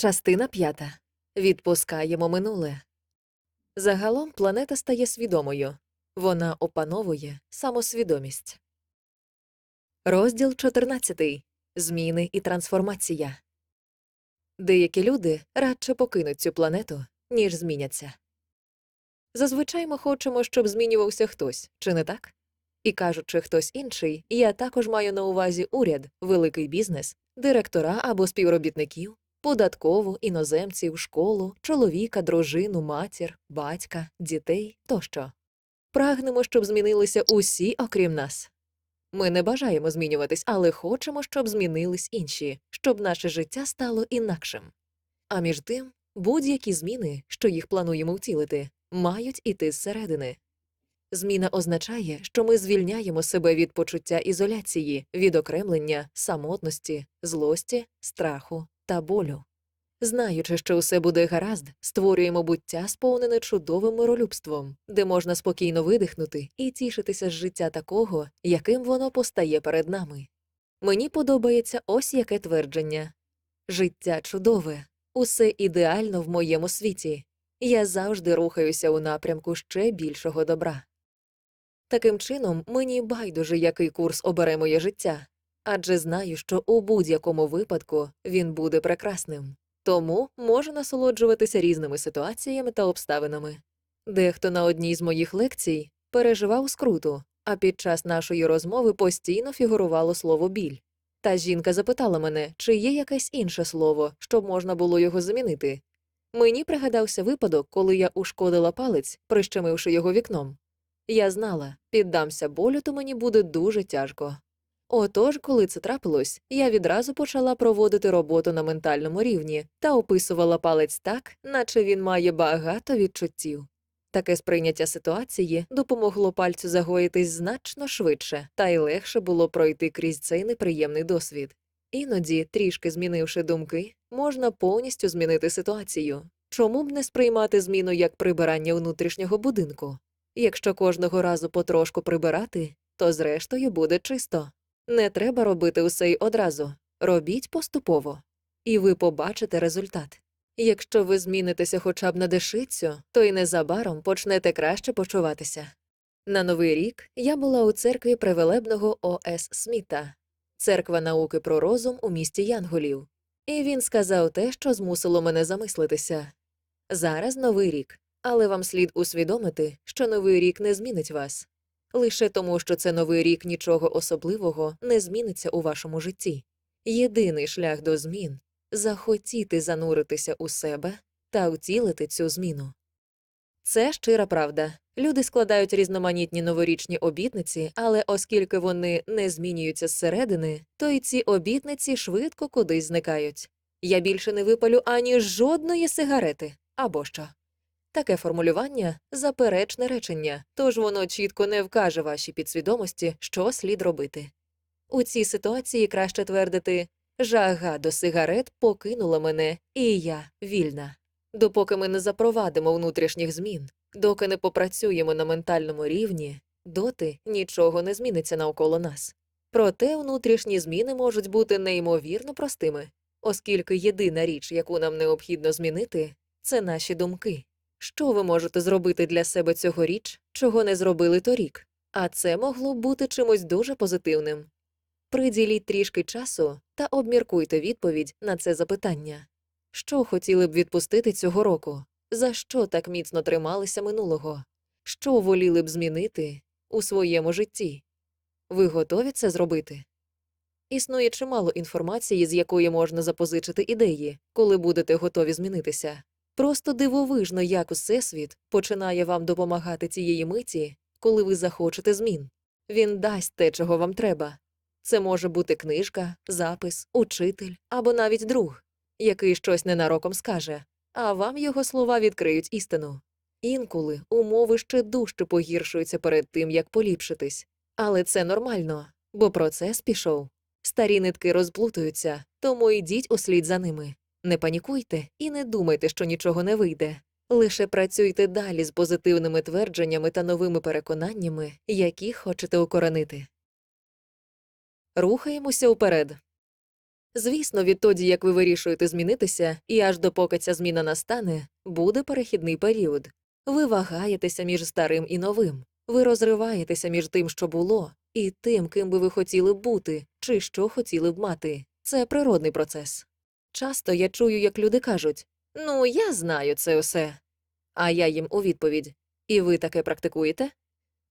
Частина п'ята. Відпускаємо минуле. Загалом планета стає свідомою. Вона опановує самосвідомість. Розділ 14. Зміни і трансформація. Деякі люди радше покинуть цю планету, ніж зміняться. Зазвичай ми хочемо, щоб змінювався хтось, чи не так? І кажучи хтось інший, я також маю на увазі уряд, великий бізнес, директора або співробітників, податкову, іноземців, школу, чоловіка, дружину, матір, батька, дітей тощо. Прагнемо, щоб змінилися усі, окрім нас. Ми не бажаємо змінюватись, але хочемо, щоб змінились інші, щоб наше життя стало інакшим. А між тим, будь-які зміни, що їх плануємо втілити, мають іти зсередини. Зміна означає, що ми звільняємо себе від почуття ізоляції, відокремлення, самотності, злості, страху та болю. Знаючи, що усе буде гаразд, створюємо буття, сповнене чудовим миролюбством, де можна спокійно видихнути і тішитися з життя такого, яким воно постає перед нами. Мені подобається ось яке твердження життя чудове, усе ідеально в моєму світі. Я завжди рухаюся у напрямку ще більшого добра. Таким чином, мені байдуже, який курс обере моє життя, адже знаю, що у будь-якому випадку він буде прекрасним, тому можу насолоджуватися різними ситуаціями та обставинами. Дехто на одній з моїх лекцій переживав скруту, а під час нашої розмови постійно фігурувало слово біль. Та жінка запитала мене, чи є якесь інше слово, щоб можна було його замінити. Мені пригадався випадок, коли я ушкодила палець, прищемивши його вікном. Я знала, піддамся болю, то мені буде дуже тяжко. Отож, коли це трапилось, я відразу почала проводити роботу на ментальному рівні та описувала палець так, наче він має багато відчуттів. Таке сприйняття ситуації допомогло пальцю загоїтись значно швидше, та й легше було пройти крізь цей неприємний досвід. Іноді, трішки змінивши думки, можна повністю змінити ситуацію. Чому б не сприймати зміну як прибирання внутрішнього будинку? Якщо кожного разу потрошку прибирати, то зрештою буде чисто. Не треба робити усе й одразу, робіть поступово, і ви побачите результат. Якщо ви змінитеся хоча б на дешицю, то й незабаром почнете краще почуватися. На новий рік я була у церкві привелебного О.С. Сміта, церква науки про розум у місті Янголів, і він сказав те, що змусило мене замислитися. Зараз новий рік, але вам слід усвідомити, що новий рік не змінить вас. Лише тому, що це новий рік нічого особливого не зміниться у вашому житті. Єдиний шлях до змін захотіти зануритися у себе та втілити цю зміну. Це щира правда. Люди складають різноманітні новорічні обітниці, але оскільки вони не змінюються зсередини, то й ці обітниці швидко кудись зникають. Я більше не випалю ані жодної сигарети або що. Таке формулювання заперечне речення, тож воно чітко не вкаже вашій підсвідомості, що слід робити. У цій ситуації краще твердити жага до сигарет покинула мене, і я вільна. Допоки ми не запровадимо внутрішніх змін, доки не попрацюємо на ментальному рівні, доти нічого не зміниться навколо нас. Проте внутрішні зміни можуть бути неймовірно простими, оскільки єдина річ, яку нам необхідно змінити, це наші думки. Що ви можете зробити для себе цьогоріч, чого не зробили торік? А це могло б бути чимось дуже позитивним. Приділіть трішки часу та обміркуйте відповідь на це запитання. Що хотіли б відпустити цього року? За що так міцно трималися минулого? Що воліли б змінити у своєму житті? Ви готові це зробити? Існує чимало інформації, з якої можна запозичити ідеї, коли будете готові змінитися. Просто дивовижно, як Усесвіт починає вам допомагати цієї миті, коли ви захочете змін. Він дасть те, чого вам треба. Це може бути книжка, запис, учитель або навіть друг, який щось ненароком скаже, а вам його слова відкриють істину. Інколи умови ще дужче погіршуються перед тим, як поліпшитись, але це нормально, бо процес пішов. Старі нитки розплутуються, тому йдіть услід за ними. Не панікуйте і не думайте, що нічого не вийде. Лише працюйте далі з позитивними твердженнями та новими переконаннями, які хочете укоренити. Рухаємося вперед. Звісно, відтоді, як ви вирішуєте змінитися, і аж допоки ця зміна настане, буде перехідний період. Ви вагаєтеся між старим і новим. Ви розриваєтеся між тим, що було, і тим, ким би ви хотіли бути, чи що хотіли б мати. Це природний процес. Часто я чую, як люди кажуть Ну, я знаю це усе. А я їм у відповідь І ви таке практикуєте?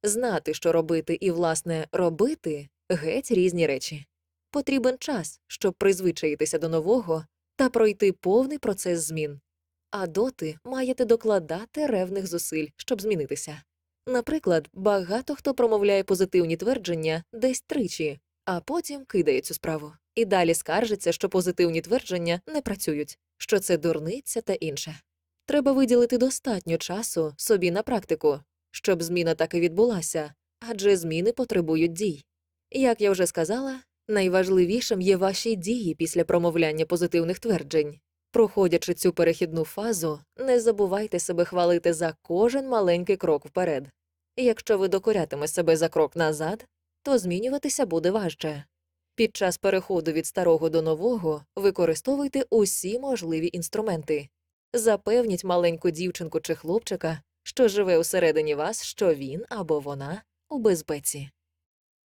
Знати, що робити, і, власне, робити геть різні речі. Потрібен час, щоб призвичаїтися до нового та пройти повний процес змін. А доти маєте докладати ревних зусиль, щоб змінитися. Наприклад, багато хто промовляє позитивні твердження десь тричі, а потім кидає цю справу. І далі скаржиться, що позитивні твердження не працюють, що це дурниця та інше. Треба виділити достатньо часу собі на практику, щоб зміна таки відбулася, адже зміни потребують дій. Як я вже сказала, найважливішим є ваші дії після промовляння позитивних тверджень. Проходячи цю перехідну фазу, не забувайте себе хвалити за кожен маленький крок вперед. Якщо ви докорятиме себе за крок назад, то змінюватися буде важче. Під час переходу від старого до нового використовуйте усі можливі інструменти. Запевніть маленьку дівчинку чи хлопчика, що живе усередині вас, що він або вона у безпеці.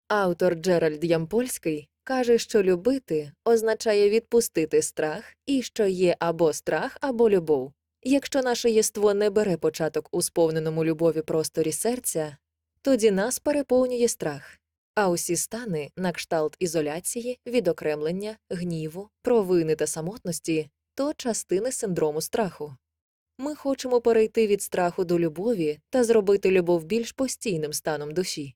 Автор Джеральд Ямпольський каже, що любити означає відпустити страх і що є або страх, або любов. Якщо наше єство не бере початок у сповненому любові просторі серця, тоді нас переповнює страх, а усі стани на кшталт ізоляції, відокремлення, гніву, провини та самотності то частини синдрому страху. Ми хочемо перейти від страху до любові та зробити любов більш постійним станом душі.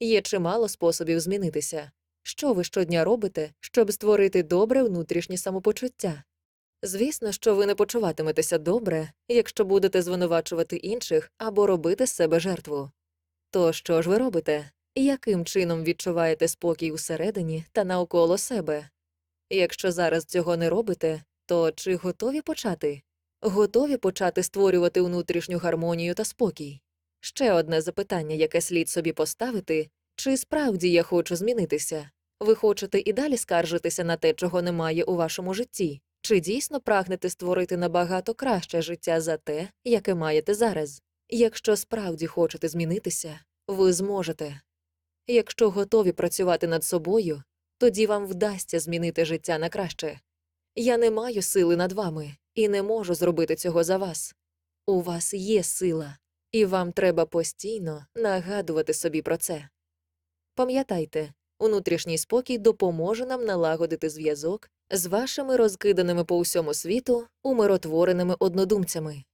Є чимало способів змінитися. Що ви щодня робите, щоб створити добре внутрішнє самопочуття? Звісно, що ви не почуватиметеся добре, якщо будете звинувачувати інших або робити з себе жертву. То що ж ви робите? Яким чином відчуваєте спокій усередині та навколо себе? Якщо зараз цього не робите, то чи готові почати? Готові почати створювати внутрішню гармонію та спокій? Ще одне запитання, яке слід собі поставити чи справді я хочу змінитися? Ви хочете і далі скаржитися на те, чого немає у вашому житті? Чи дійсно прагнете створити набагато краще життя за те, яке маєте зараз? Якщо справді хочете змінитися, ви зможете. Якщо готові працювати над собою, тоді вам вдасться змінити життя на краще. Я не маю сили над вами і не можу зробити цього за вас. У вас є сила, і вам треба постійно нагадувати собі про це. Пам'ятайте, внутрішній спокій допоможе нам налагодити зв'язок з вашими розкиданими по усьому світу умиротвореними однодумцями.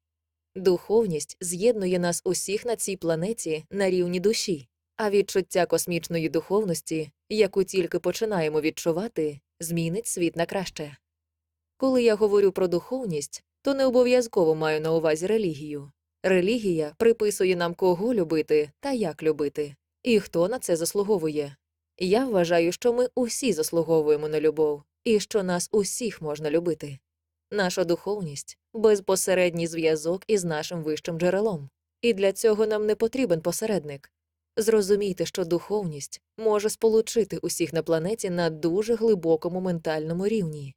Духовність з'єднує нас усіх на цій планеті на рівні душі, а відчуття космічної духовності, яку тільки починаємо відчувати, змінить світ на краще. Коли я говорю про духовність, то не обов'язково маю на увазі релігію. Релігія приписує нам кого любити та як любити, і хто на це заслуговує. Я вважаю, що ми усі заслуговуємо на любов, і що нас усіх можна любити. Наша духовність безпосередній зв'язок із нашим вищим джерелом, і для цього нам не потрібен посередник. Зрозумійте, що духовність може сполучити усіх на планеті на дуже глибокому ментальному рівні.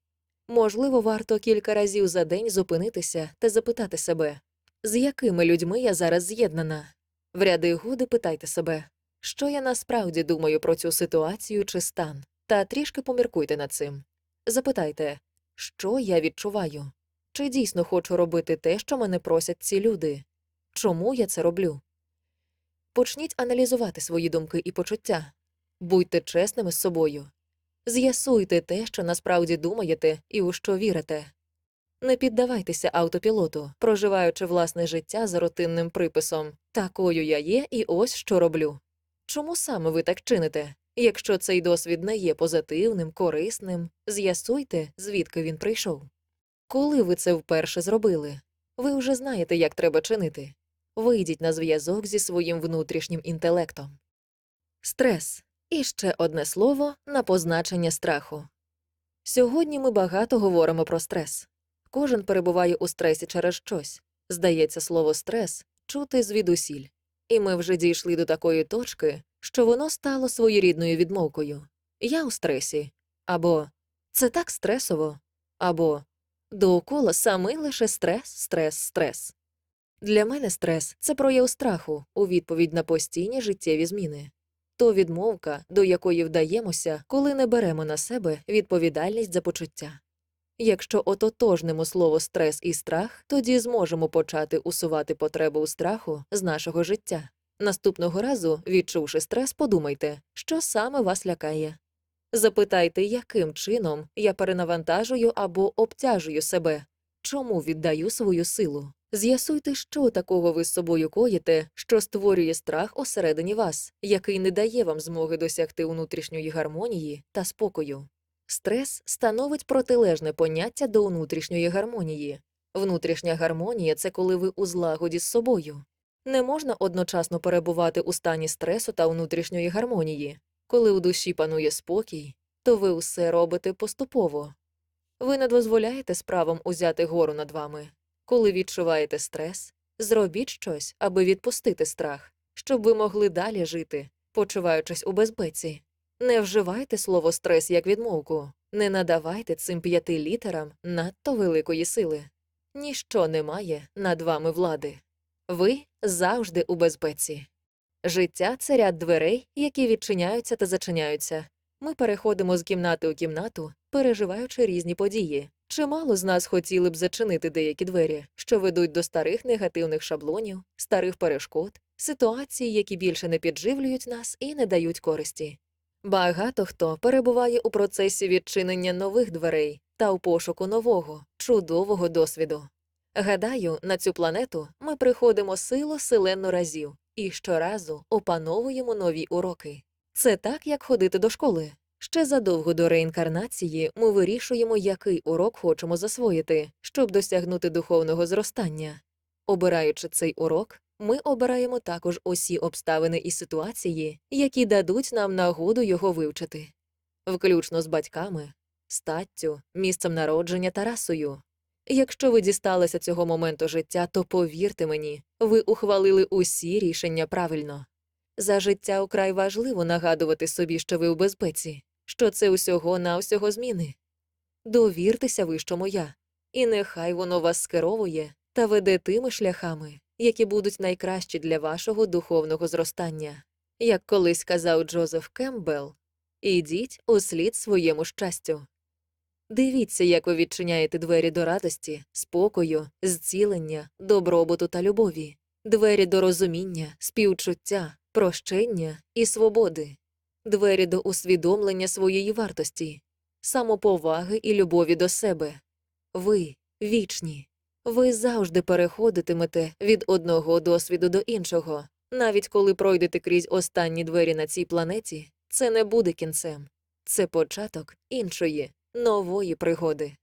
Можливо, варто кілька разів за день зупинитися та запитати себе, з якими людьми я зараз з'єднана. В ряди годи питайте себе, що я насправді думаю про цю ситуацію чи стан, та трішки поміркуйте над цим. Запитайте, що я відчуваю, чи дійсно хочу робити те, що мене просять ці люди, чому я це роблю. Почніть аналізувати свої думки і почуття, будьте чесними з собою. З'ясуйте те, що насправді думаєте і у що вірите. Не піддавайтеся автопілоту, проживаючи власне життя за рутинним приписом такою я є і ось що роблю. Чому саме ви так чините? Якщо цей досвід не є позитивним, корисним, з'ясуйте, звідки він прийшов. Коли ви це вперше зробили, ви вже знаєте, як треба чинити. Вийдіть на зв'язок зі своїм внутрішнім інтелектом. Стрес і ще одне слово на позначення страху. Сьогодні ми багато говоримо про стрес. Кожен перебуває у стресі через щось. Здається, слово стрес чути звідусіль. І ми вже дійшли до такої точки, що воно стало своєрідною відмовкою Я у стресі або Це так стресово. Або довкола самий лише стрес, стрес, стрес. Для мене стрес це прояв страху у відповідь на постійні життєві зміни. То відмовка, до якої вдаємося, коли не беремо на себе відповідальність за почуття. Якщо ототожнимо слово стрес і страх, тоді зможемо почати усувати потребу у страху з нашого життя. Наступного разу, відчувши стрес, подумайте, що саме вас лякає. Запитайте, яким чином я перенавантажую або обтяжую себе, чому віддаю свою силу. З'ясуйте, що такого ви з собою коїте, що створює страх усередині вас, який не дає вам змоги досягти внутрішньої гармонії та спокою. Стрес становить протилежне поняття до внутрішньої гармонії. Внутрішня гармонія це коли ви у злагоді з собою. Не можна одночасно перебувати у стані стресу та внутрішньої гармонії. Коли у душі панує спокій, то ви усе робите поступово. Ви не дозволяєте справам узяти гору над вами. Коли відчуваєте стрес, зробіть щось, аби відпустити страх, щоб ви могли далі жити, почуваючись у безпеці. Не вживайте слово стрес як відмовку, не надавайте цим п'яти літерам надто великої сили. Ніщо не має над вами влади. Ви завжди у безпеці. Життя це ряд дверей, які відчиняються та зачиняються. Ми переходимо з кімнати у кімнату, переживаючи різні події. Чимало з нас хотіли б зачинити деякі двері, що ведуть до старих негативних шаблонів, старих перешкод, ситуацій, які більше не підживлюють нас і не дають користі. Багато хто перебуває у процесі відчинення нових дверей та у пошуку нового, чудового досвіду. Гадаю, на цю планету ми приходимо силу силенно разів і щоразу опановуємо нові уроки. Це так, як ходити до школи. Ще задовго до реінкарнації ми вирішуємо, який урок хочемо засвоїти, щоб досягнути духовного зростання. Обираючи цей урок, ми обираємо також усі обставини і ситуації, які дадуть нам нагоду його вивчити, включно з батьками, статтю, місцем народження та расою. Якщо ви дісталися цього моменту життя, то повірте мені, ви ухвалили усі рішення правильно. За життя украй важливо нагадувати собі, що ви у безпеці, що це усього на усього зміни. Довіртеся вищому я, і нехай воно вас скеровує та веде тими шляхами, які будуть найкращі для вашого духовного зростання. Як колись казав Джозеф Кембелл, ідіть услід своєму щастю. Дивіться, як ви відчиняєте двері до радості, спокою, зцілення, добробуту та любові, двері до розуміння, співчуття, прощення і свободи, двері до усвідомлення своєї вартості, самоповаги і любові до себе. Ви вічні. Ви завжди переходитимете від одного досвіду до іншого. Навіть коли пройдете крізь останні двері на цій планеті, це не буде кінцем, це початок іншої, нової пригоди.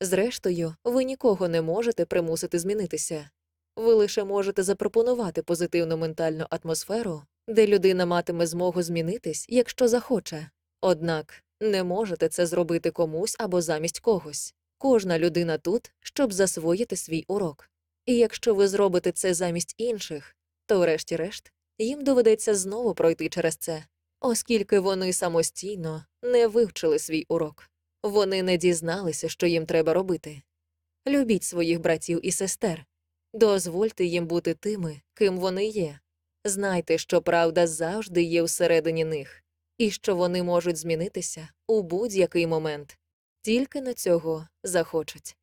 Зрештою, ви нікого не можете примусити змінитися. Ви лише можете запропонувати позитивну ментальну атмосферу, де людина матиме змогу змінитись, якщо захоче. Однак не можете це зробити комусь або замість когось. Кожна людина тут, щоб засвоїти свій урок. І якщо ви зробите це замість інших, то, врешті-решт, їм доведеться знову пройти через це, оскільки вони самостійно не вивчили свій урок. Вони не дізналися, що їм треба робити. Любіть своїх братів і сестер, дозвольте їм бути тими, ким вони є. Знайте, що правда завжди є всередині них, і що вони можуть змінитися у будь-який момент, тільки на цього захочуть.